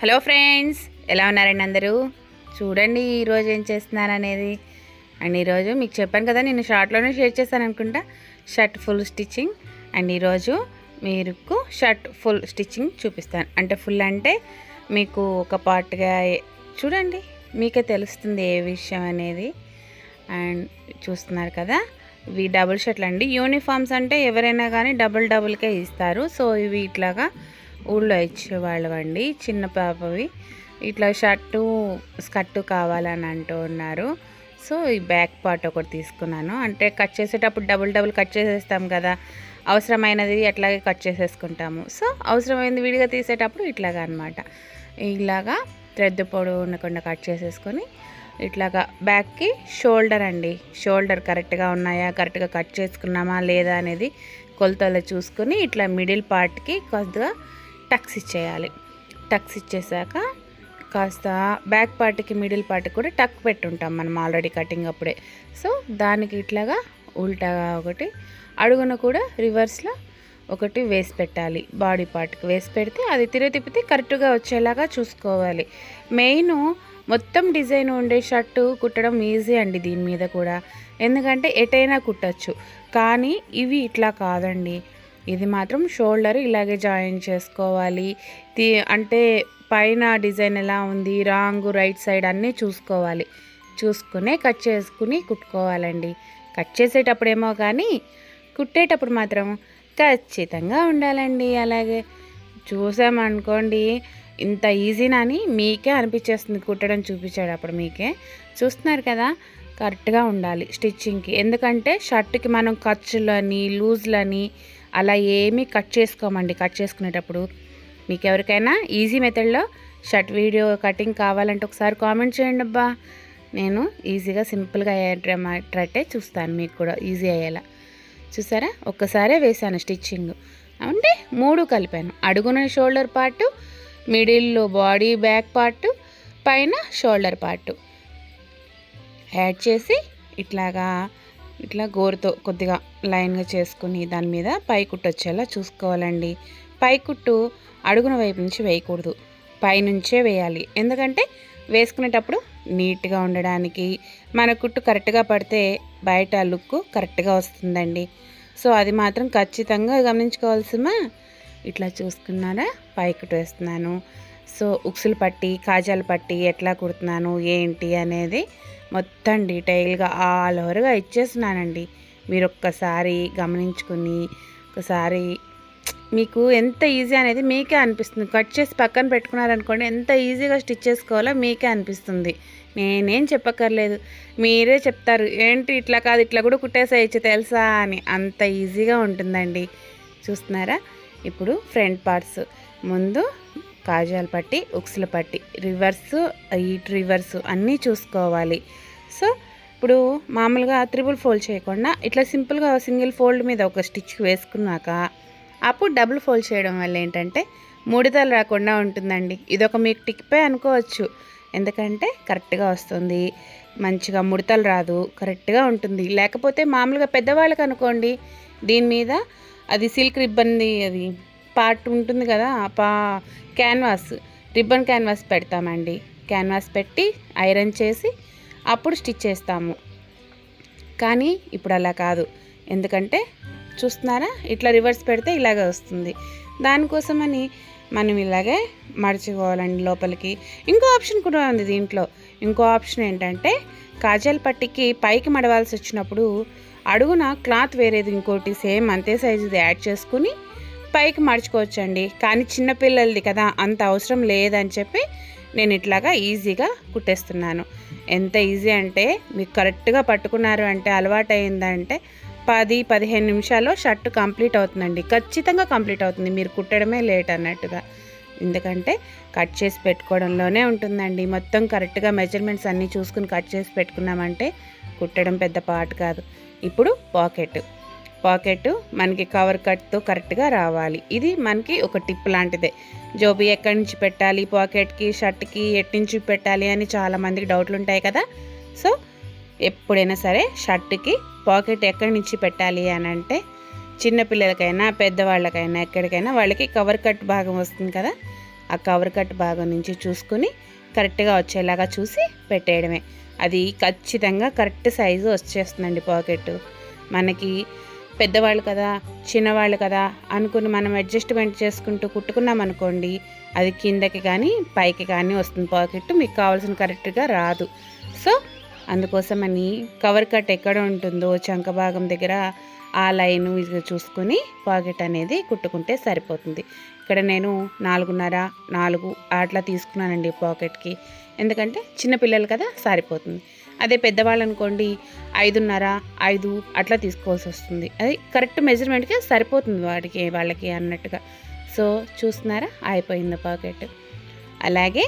Hello friends ఎలా ఉన్నారండి అందరూ? చూడండి ఈరోజు ఏం చేస్తున్నారు అనేది. అండ్ ఈరోజు మీకు చెప్పాను కదా నేను షార్ట్లోనే షేర్ చేస్తాను అనుకుంటా? షర్ట్ ఫుల్ స్టిచ్చింగ్ అండ్ ఈరోజు మీకు షర్ట్ ఫుల్ స్టిచ్చింగ్ చూపిస్తాను. అంటే ఫుల్ అంటే మీకు ఒక పార్ట్గా చూడండి మీకే తెలుస్తుంది ఏ విషయం అనేది. అండ్ చూస్తున్నారు కదా ఇవి డబుల్ షర్ట్లు అండి. యూనిఫామ్స్ అంటే ఎవరైనా కానీ డబుల్ డబుల్కే ఇస్తారు. సో ఇవి ఇట్లాగా ఊళ్ళో ఇచ్చేవాళ్ళు అండి చిన్న పాపవి. ఇట్లా షర్టు స్కర్టు కావాలని అంటూ ఉన్నారు. సో ఈ బ్యాక్ పార్ట్ ఒకటి తీసుకున్నాను. అంటే కట్ చేసేటప్పుడు డబుల్ డబుల్ కట్ చేసేస్తాం కదా అవసరమైనది అట్లాగే కట్ చేసేసుకుంటాము. సో అవసరమైనది విడిగా తీసేటప్పుడు ఇట్లాగా అనమాట ఇలాగా థ్రెడ్ పొడి ఉండకుండా కట్ చేసేసుకొని ఇట్లాగా బ్యాక్కి షోల్డర్ అండి. షోల్డర్ కరెక్ట్గా ఉన్నాయా కరెక్ట్గా కట్ చేసుకున్నామా లేదా అనేది కొలతలో చూసుకుని ఇట్లా మిడిల్ పార్ట్కి కొద్దిగా టక్స్ ఇచ్చేయాలి. టక్స్ ఇచ్చేసాక కాస్త బ్యాక్ పార్ట్కి మిడిల్ పార్ట్కి కూడా టక్ పెట్టుంటాం మనం ఆల్రెడీ కటింగ్ అప్పుడే. సో దానికి ఇట్లాగా ఉల్టాగా ఒకటి అడుగున కూడా రివర్స్లో ఒకటి వేసి పెట్టాలి. బాడీ పార్ట్కి వేసి పెడితే అది తిరిగి తిప్పితే కరెక్ట్గా వచ్చేలాగా చూసుకోవాలి. మెయిన్ మొత్తం డిజైన్ ఉండే షర్టు కుట్టడం ఈజీ అండి దీని మీద కూడా. ఎందుకంటే ఎటైనా కుట్టచ్చు. కానీ ఇవి ఇట్లా కాదండి. ఇది మాత్రం షోల్డర్ ఇలాగే జాయిన్ చేసుకోవాలి. అంటే పైన డిజైన్ ఎలా ఉంది రాంగ్ రైట్ సైడ్ అన్నీ చూసుకోవాలి. చూసుకునే కట్ చేసుకుని కుట్టుకోవాలండి. కట్ చేసేటప్పుడేమో కానీ కుట్టేటప్పుడు మాత్రం ఖచ్చితంగా ఉండాలండి అలాగే. చూసామనుకోండి ఇంత ఈజీనని మీకే అనిపించేస్తుంది కుట్టడం చూపించాడు అప్పుడు మీకే. చూస్తున్నారు కదా కరెక్ట్గా ఉండాలి స్టిచ్చింగ్కి. ఎందుకంటే షర్ట్కి మనం ఖర్చులని లూజ్లని అలా ఏమీ కట్ చేసుకోమండి. కట్ చేసుకునేటప్పుడు మీకు ఎవరికైనా ఈజీ మెథడ్లో షర్ట్ వీడియో కటింగ్ కావాలంటే ఒకసారి కామెంట్ చేయండి అబ్బా. నేను ఈజీగా సింపుల్గా అయ్యేటట్టే చూస్తాను మీకు కూడా ఈజీ అయ్యేలా. చూసారా? ఒక్కసారే వేసాను స్టిచ్చింగ్. అంటే మూడు కలిపాను. అడుగున షోల్డర్ పార్టు మిడిల్లో బాడీ బ్యాక్ పార్టు పైన షోల్డర్ పార్టు. యాడ్ చేసి ఇట్లాగా ఇట్లా గోరుతో కొద్దిగా లైన్గా చేసుకుని దాని మీద పై కుట్టు వచ్చేలా చూసుకోవాలండి. పై కుట్టు అడుగున వైపు నుంచి వేయకూడదు. పైనుంచే వేయాలి. ఎందుకంటే వేసుకునేటప్పుడు నీట్గా ఉండడానికి మన కుట్టు కరెక్ట్గా పడితే బయట లుక్ కరెక్ట్గా వస్తుందండి. సో అది మాత్రం ఖచ్చితంగా గమనించుకోవాల్సిమా ఇట్లా చూసుకున్నారా? పైకుట్టు వేస్తున్నాను. సో ఉక్సులు పట్టి కాజాలు పట్టి ఎట్లా కుడుతున్నాను ఏంటి అనేది మొత్తం డీటెయిల్గా ఆల్ ఓవర్గా ఇచ్చేస్తున్నానండి. మీరు ఒక్కసారి గమనించుకుని ఒకసారి మీకు ఎంత ఈజీ అనేది మీకే అనిపిస్తుంది. కట్ చేసి పక్కన పెట్టుకున్నారనుకోండి ఎంత ఈజీగా స్టిచ్ చేసుకోవాలో మీకే అనిపిస్తుంది. నేనేం చెప్పక్కర్లేదు. మీరే చెప్తారు ఏంటి ఇట్లా కాదు ఇట్లా కూడా కుట్టేసేయచ్చు తెలుసా? అని. అంత ఈజీగా ఉంటుందండి. చూస్తున్నారా? ఇప్పుడు ఫ్రంట్ పార్ట్స్. ముందు కాజాలు పట్టి ఉక్సుల పట్టి రివర్స్ ఇటు రివర్స్ అన్నీ చూసుకోవాలి. సో ఇప్పుడు మామూలుగా త్రిబుల్ ఫోల్డ్ చేయకుండా ఇట్లా సింపుల్గా సింగిల్ ఫోల్డ్ మీద ఒక స్టిచ్ వేసుకున్నాక అప్పుడు డబుల్ ఫోల్డ్ చేయడం వల్ల ఏంటంటే ముడతలు రాకుండా ఉంటుందండి. ఇదొక మీకు టిక్పే అనుకోవచ్చు. ఎందుకంటే కరెక్ట్గా వస్తుంది. మంచిగా ముడతలు రాదు కరెక్ట్గా ఉంటుంది. లేకపోతే మామూలుగా పెద్దవాళ్ళకి అనుకోండి దీని మీద అది సిల్క్ రిబ్బన్ది అది పార్ట్ ఉంటుంది కదా పా క్యాన్వాస్ రిబ్బన్ క్యాన్వాస్ పెడతామండి. క్యాన్వాస్ పెట్టి ఐరన్ చేసి అప్పుడు స్టిచ్ చేస్తాము. కానీ ఇప్పుడు అలా కాదు. ఎందుకంటే చూస్తున్నారా ఇట్లా రివర్స్ పెడితే ఇలాగే వస్తుంది. దానికోసమని మనం ఇలాగే మడుచుకోవాలండి లోపలికి. ఇంకో ఆప్షన్ కూడా ఉంది దీంట్లో. ఇంకో ఆప్షన్ ఏంటంటే కాజల్ పట్టికి పైకి మడవాల్సి వచ్చినప్పుడు అడుగున క్లాత్ వేరేది ఇంకోటి సేమ్ అంతే సైజుది యాడ్ చేసుకుని పైకి మర్చుకోవచ్చండి. కానీ చిన్నపిల్లలది కదా అంత అవసరం లేదని చెప్పి నేను ఇట్లాగా ఈజీగా కుట్టేస్తున్నాను. ఎంత ఈజీ అంటే మీకు కరెక్ట్గా పట్టుకున్నారు అంటే అలవాటు అయిందంటే పది పదిహేను నిమిషాల్లో షర్ట్ కంప్లీట్ అవుతుందండి. ఖచ్చితంగా కంప్లీట్ అవుతుంది. మీరు కుట్టడమే లేట్ అన్నట్టుగా. ఎందుకంటే కట్ చేసి పెట్టుకోవడంలోనే ఉంటుందండి. మొత్తం కరెక్ట్గా మెజర్మెంట్స్ అన్నీ చూసుకుని కట్ చేసి పెట్టుకున్నామంటే కుట్టడం పెద్ద పార్ట్ కాదు. ఇప్పుడు పాకెట్. పాకెట్ మనకి కవర్ కట్తో కరెక్ట్గా రావాలి. ఇది మనకి ఒక టిప్ లాంటిదే. జోబీ ఎక్కడి నుంచి పెట్టాలి పాకెట్కి షర్ట్కి ఎట్టి నుంచి పెట్టాలి అని చాలామందికి డౌట్లు ఉంటాయి కదా. సో ఎప్పుడైనా సరే షర్ట్కి పాకెట్ ఎక్కడి నుంచి పెట్టాలి అని అంటే చిన్నపిల్లలకైనా పెద్దవాళ్ళకైనా ఎక్కడికైనా వాళ్ళకి కవర్ కట్ భాగం వస్తుంది కదా. ఆ కవర్ కట్ భాగం నుంచి చూసుకుని కరెక్ట్గా వచ్చేలాగా చూసి పెట్టేయడమే. అది ఖచ్చితంగా కరెక్ట్ సైజు వచ్చేస్తుందండి పాకెట్. మనకి పెద్దవాళ్ళు కదా చిన్నవాళ్ళు కదా అనుకుని మనం అడ్జస్ట్మెంట్ చేసుకుంటూ కుట్టుకున్నాం అనుకోండి అది కిందకి కానీ పైకి కానీ వస్తుంది పాకెట్ మీకు కావాల్సిన కరెక్ట్గా రాదు. సో అందుకోసమని కవర్ కట్ ఎక్కడ ఉంటుందో చంక భాగం దగ్గర ఆ లైన్ ఇది పాకెట్ అనేది కుట్టుకుంటే సరిపోతుంది. ఇక్కడ నేను నాలుగున్నర నాలుగు అట్లా తీసుకున్నానండి పాకెట్కి. ఎందుకంటే చిన్నపిల్లలు కదా సరిపోతుంది. అదే పెద్దవాళ్ళు అనుకోండి ఐదున్నర ఐదు అట్లా తీసుకోవాల్సి వస్తుంది. అది కరెక్ట్ మెజర్మెంట్కి సరిపోతుంది వాడికి వాళ్ళకి అన్నట్టుగా. సో చూస్తున్నారా? అయిపోయింది పాకెట్. అలాగే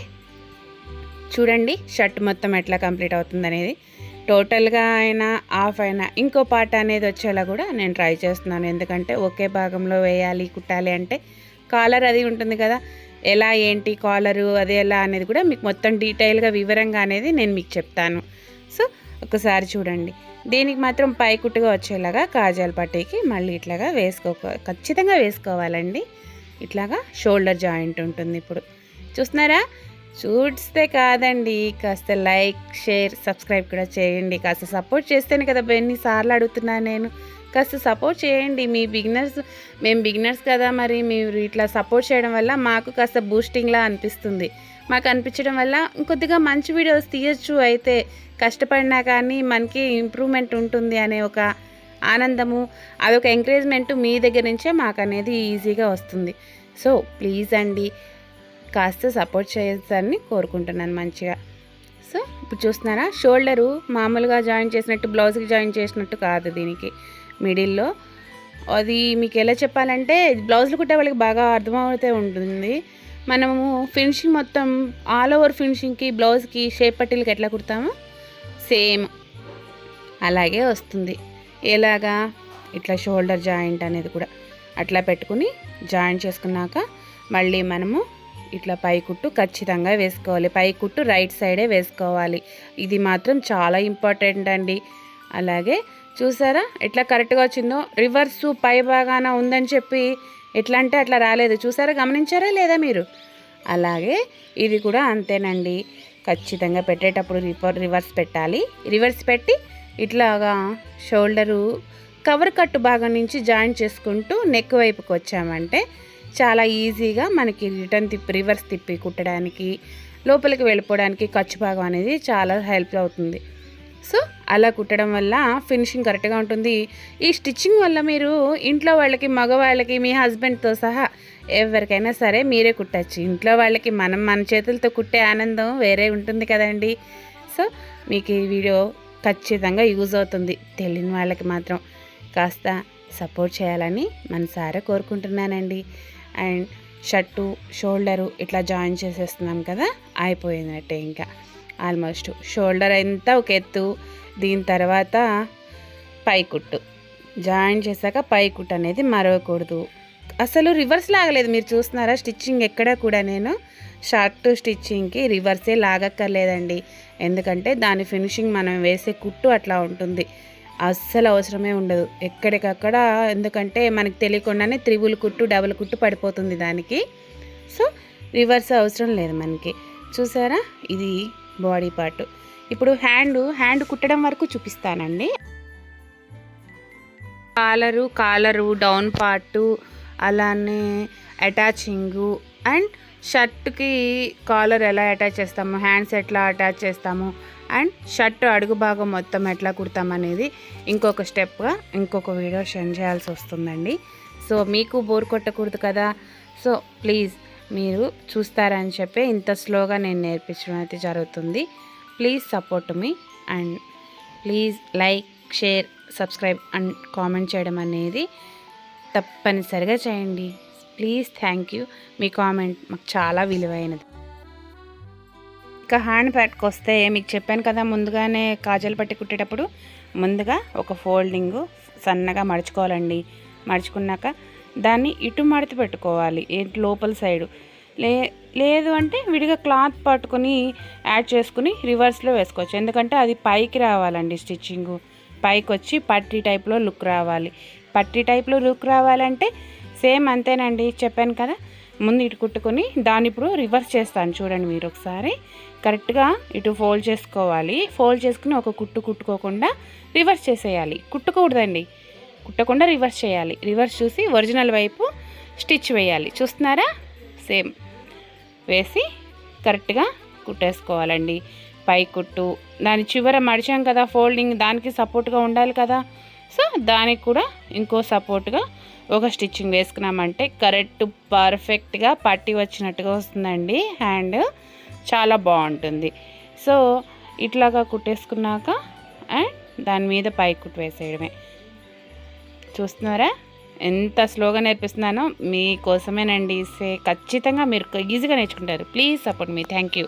చూడండి షర్ట్ మొత్తం ఎట్లా కంప్లీట్ అవుతుంది అనేది. టోటల్గా అయినా ఆఫ్ అయినా ఇంకో పార్ట్ అనేది వచ్చేలా కూడా నేను ట్రై చేస్తున్నాను. ఎందుకంటే ఒకే భాగంలో వేయాలి కుట్టాలి అంటే కాలర్ అది ఉంటుంది కదా. ఎలా ఏంటి కాలరు అది ఎలా అనేది కూడా మీకు మొత్తం డీటెయిల్గా వివరంగా అనేది నేను మీకు చెప్తాను. సో ఒకసారి చూడండి. దీనికి మాత్రం పైకుట్టుగా వచ్చేలాగా కాజాల పట్టీకి మళ్ళీ ఇట్లాగా వేసుకో ఖచ్చితంగా వేసుకోవాలండి. ఇట్లాగా షోల్డర్ జాయింట్ ఉంటుంది ఇప్పుడు. చూస్తున్నారా? చూస్తే కాదండి. కాస్త లైక్ షేర్ సబ్స్క్రైబ్ కూడా చేయండి. కాస్త సపోర్ట్ చేస్తేనే కదా ఎన్నిసార్లు అడుగుతున్నాను నేను. కాస్త సపోర్ట్ చేయండి. మీ బిగినర్స్ మేము బిగినర్స్ కదా మరి. మీరు ఇట్లా సపోర్ట్ చేయడం వల్ల మాకు కాస్త బూస్టింగ్లా అనిపిస్తుంది. మాకు అనిపించడం వల్ల ఇంకొద్దిగా మంచి వీడియోస్ తీయచ్చు అయితే కష్టపడినా కానీ మనకి ఇంప్రూవ్మెంట్ ఉంటుంది అనే ఒక ఆనందము అదొక ఎంకరేజ్మెంట్ మీ దగ్గర నుంచే మాకు అనేది ఈజీగా వస్తుంది. సో ప్లీజ్ అండి కాస్త సపోర్ట్ చేయాలని కోరుకుంటున్నాను మంచిగా. సో ఇప్పుడు చూస్తున్నారా? షోల్డరు మామూలుగా జాయిన్ చేసినట్టు బ్లౌజ్కి జాయిన్ చేసినట్టు కాదు దీనికి. మిడిల్లో అది మీకు ఎలా చెప్పాలంటే బ్లౌజులు కుట్టే వాళ్ళకి బాగా అర్థమవుతూ ఉంటుంది. మనము ఫినిషింగ్ మొత్తం ఆల్ ఓవర్ ఫినిషింగ్కి బ్లౌజ్కి షేప్ పట్టీలకి ఎట్లా కుడతామో సేమ్ అలాగే వస్తుంది. ఎలాగా? ఇట్లా షోల్డర్ జాయింట్ అనేది కూడా అట్లా పెట్టుకుని జాయింట్ చేసుకున్నాక మళ్ళీ మనము ఇట్లా పై కుట్టు ఖచ్చితంగా వేసుకోవాలి. పై కుట్టు రైట్ సైడే వేసుకోవాలి. ఇది మాత్రం చాలా ఇంపార్టెంట్ అండి. అలాగే చూసారా? ఎట్లా కరెక్ట్గా వచ్చిందో? రివర్సు పై భాగాన ఉందని చెప్పి ఎట్లా అంటే అట్లా రాలేదు. చూసారా? గమనించారా లేదా మీరు? అలాగే ఇది కూడా అంతేనండి. ఖచ్చితంగా పెట్టేటప్పుడు రివర్ రివర్స్ పెట్టాలి. రివర్స్ పెట్టి ఇట్లాగా షోల్డరు కవర్ కట్టు భాగం నుంచి జాయిన్ చేసుకుంటూ నెక్ వైపుకి వచ్చామంటే చాలా ఈజీగా మనకి రిటర్న్ తిప్పి రివర్స్ తిప్పి కుట్టడానికి లోపలికి వెళ్ళిపోవడానికి ఖర్చు భాగం అనేది చాలా హెల్ప్ అవుతుంది. సో అలా కుట్టడం వల్ల ఫినిషింగ్ కరెక్ట్గా ఉంటుంది. ఈ స్టిచ్చింగ్ వల్ల మీరు ఇంట్లో వాళ్ళకి మగవాళ్ళకి మీ హస్బెండ్తో సహా ఎవరికైనా సరే మీరే కుట్టచ్చు. ఇంట్లో వాళ్ళకి మనం మన చేతులతో కుట్టే ఆనందం వేరే ఉంటుంది కదండి. సో మీకు ఈ వీడియో ఖచ్చితంగా యూజ్ అవుతుంది. తెలియని వాళ్ళకి మాత్రం కాస్త సపోర్ట్ చేయాలని మనసారా కోరుకుంటున్నానండి. అండ్ షర్టు షోల్డరు ఇట్లా జాయిన్ చేసేస్తున్నాం కదా అయిపోయినట్టే ఇంకా. ఆల్మోస్ట్ షోల్డర్ అంతా ఒక ఎత్తు. దీని తర్వాత పైకుట్టు. జాయిన్ చేశాక పైకుట్టు అనేది మరవకూడదు. అసలు రివర్స్ లాగలేదు. మీరు చూస్తున్నారా? స్టిచ్చింగ్ ఎక్కడ కూడా నేను షార్ట్ స్టిచ్చింగ్కి రివర్సే లాగక్కర్లేదండి. ఎందుకంటే దాని ఫినిషింగ్ మనం వేసే కుట్టు అట్లా ఉంటుంది. అస్సలు అవసరమే ఉండదు. ఎక్కడికక్కడ ఎందుకంటే మనకు తెలియకుండానే త్రిబుల్ కుట్టు డబుల్ కుట్టు పడిపోతుంది దానికి. సో రివర్స్ అవసరం లేదు మనకి. చూసారా? ఇది బాడీ పార్ట్. ఇప్పుడు హ్యాండ్ హ్యాండ్ కుట్టడం వరకు చూపిస్తానండి. కాలరు కాలరు డౌన్ పార్టు అలానే అటాచింగు అండ్ షర్ట్కి కాలర్ ఎలా అటాచ్ చేస్తాము హ్యాండ్స్ ఎట్లా అటాచ్ చేస్తాము అండ్ షర్ట్ అడుగు భాగం మొత్తం ఎట్లా కుడతాం అనేది ఇంకొక స్టెప్గా ఇంకొక వీడియో సెండ్ చేయాల్సి వస్తుందండి. సో మీకు బోర్ కొట్టకూడదు కదా. సో ప్లీజ్ మీరు చూస్తారని చెప్పి ఇంత స్లోగా నేను నేర్పించడం అయితే జరుగుతుంది. Please support me and please like share subscribe and comment చేయడం అనేది తప్పనిసరిగా చేయండి. ప్లీజ్ థ్యాంక్ యూ మీ కామెంట్ మాకు చాలా విలువైనది. ఇంకా హ్యాండ్ ప్యాడ్కి వస్తే మీకు చెప్పాను కదా ముందుగానే కాజల్ పట్టి కుట్టేటప్పుడు ముందుగా ఒక ఫోల్డింగ్ సన్నగా మడుచుకోవాలండి. మడుచుకున్నాక దాన్ని ఇటు మడత పెట్టుకోవాలి ఏంటి లోపల సైడు లే లేదు అంటే విడిగా క్లాత్ పట్టుకొని యాడ్ చేసుకుని రివర్స్లో వేసుకోవచ్చు. ఎందుకంటే అది పైకి రావాలండి స్టిచ్చింగ్ పైకి వచ్చి పట్టి టైప్లో లుక్ రావాలి. పట్టి టైప్లో లుక్ రావాలంటే సేమ్ అంతేనండి చెప్పాను కదా. ముందు ఇటు కుట్టుకొని దాన్ని ఇప్పుడు రివర్స్ చేస్తాను చూడండి మీరు ఒకసారి. కరెక్ట్గా ఇటు ఫోల్డ్ చేసుకోవాలి. ఫోల్డ్ చేసుకుని ఒక కుట్టు కుట్టుకోకుండా రివర్స్ చేసేయాలి. కుట్టుకూడదండి. కుట్టకుండా రివర్స్ చేయాలి. రివర్స్ చూసి ఒరిజినల్ వైపు స్టిచ్ వేయాలి. చూస్తున్నారా? సేమ్. వేసి కరెక్ట్గా కుట్టేసుకోవాలండి. పై కుట్టు. దాని చివర మడిచాం కదా ఫోల్డింగ్ దానికి సపోర్ట్గా ఉండాలి కదా. సో దానికి కూడా ఇంకో సపోర్ట్గా ఒక స్టిచ్చింగ్ వేసుకున్నామంటే కరెక్ట్ పర్ఫెక్ట్గా పట్టి వచ్చినట్టుగా వస్తుందండి. హ్యాండ్ చాలా బాగుంటుంది. సో ఇట్లాగా కుట్టేసుకున్నాక అండ్ దాని మీద పై కుట్టు వేసేయడమే. చూస్తున్నారా? ఎంత స్లోగా నేర్పిస్తున్నానో మీకోసమేనండి సే ఖచ్చితంగా మీరు ఈజీగా నేర్చుకుంటారు. Please support me. Thank you.